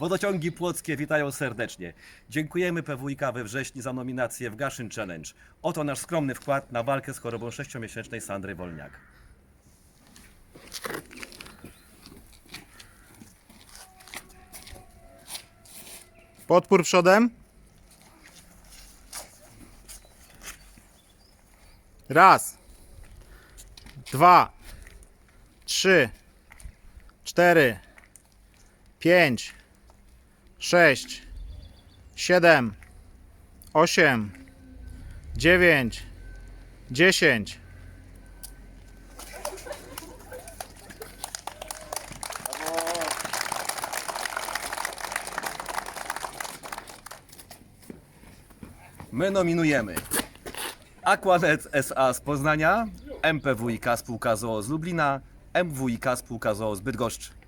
Wodociągi Płockie witają serdecznie. Dziękujemy PWiK we wrześniu za nominację w Gaszyn Challenge. Oto nasz skromny wkład na walkę z chorobą sześciomiesięcznej Sandry Wolniak. Podpór przodem. Raz. Dwa. Trzy. Cztery. Pięć. Sześć. Siedem. Osiem. Dziewięć. Dziesięć. My nominujemy Aquanet SA z Poznania, MPWiK Spółka ZOO z Lublina, MWiK Spółka ZOO z Bydgoszczy.